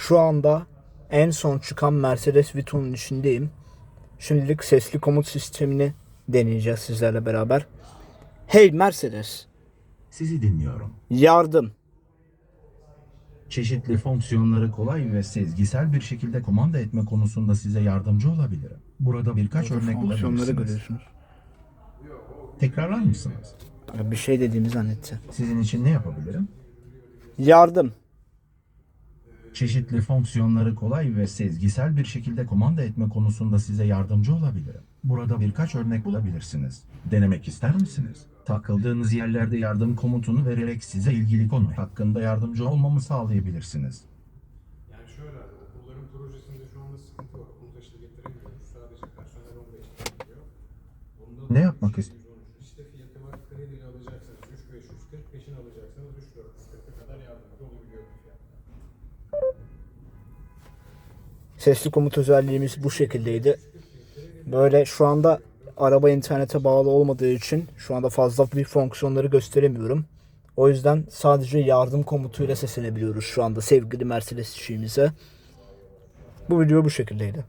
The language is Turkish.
Şu anda en son çıkan Mercedes Vito'nun içindeyim. Şimdilik sesli komut sistemini deneyeceğiz sizlerle beraber. Hey Mercedes, Sizi dinliyorum. yardım. Çeşitli fonksiyonları kolay ve sezgisel bir şekilde kumanda etme konusunda size yardımcı olabilirim. Burada birkaç örnek Fonksiyonları görüyorsunuz. Tekrarlar mısınız? Bir şey dediğimi zannetti. Sizin için ne yapabilirim? Yardım. Çeşitli fonksiyonları kolay ve sezgisel bir şekilde kumanda etme konusunda size yardımcı olabilirim. Burada birkaç örnek bulabilirsiniz. Denemek ister misiniz? Takıldığınız yerlerde yardım komutunu vererek size ilgili konu hakkında yardımcı olmamı sağlayabilirsiniz. Yani şöyle okulların projesinde şu anda sıkıntı var. Okul taşıtı getiremiyoruz. Sadece personel 15 geliyor. Bunda Ne yapmak ist- 213. İşte fiyatı var. Krediyle alacaksanız 3540, peşin alacaksanız 3440'a kadar yardımcı olabiliyor bu Sesli komut özelliğimiz bu şekildeydi. Böyle şu anda araba internete bağlı olmadığı için şu anda fazla bir fonksiyonları gösteremiyorum. O yüzden sadece yardım komutuyla seslenebiliyoruz şu anda sevgili Mercedes işimize. Bu video bu şekildeydi.